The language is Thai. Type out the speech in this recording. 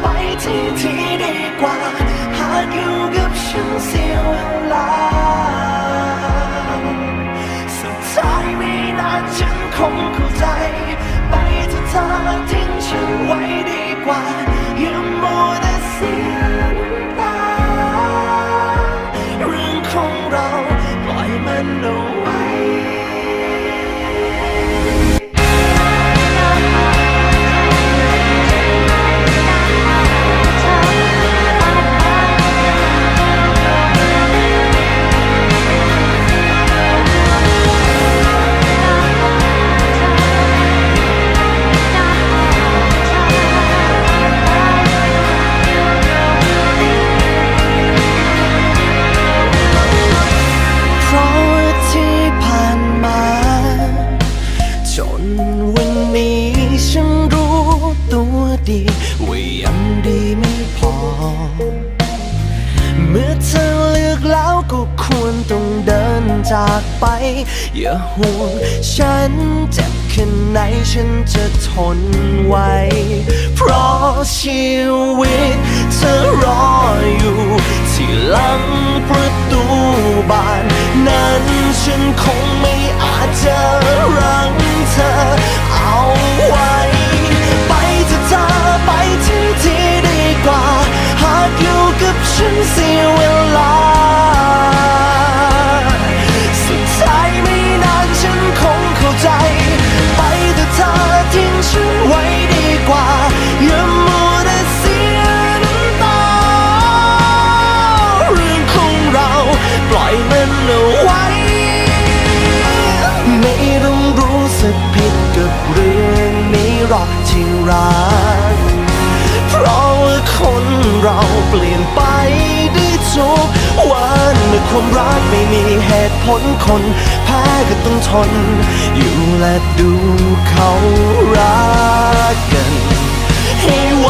ไปที่ที่ดีกว่า หากอยู่กับฉันเสียเวลา สุดท้ายไม่นานฉันคงเข้าใจ ไปเถอะเธอทิ้งฉันไว้ดีกว่า ดีว่ายังดีไม่พอ เมื่อเธอเลือกแล้วก็ควรต้องเดินจากไป อย่าห่วงฉันเจ็บแค่ไหนฉันจะทนไว้ เพราะชีวิตเธอรออยู่ ที่หลังประตูบาน นั้นฉันคงไม่อาจเจะ หรอกที่รัก เพราะว่าคนเราเปลี่ยนไปได้ทุกวันเมื่อความรักไม่มีเหตุผลคนแพ้ก็ต้องทน อยู่และดูเขารักกัน ให้ไว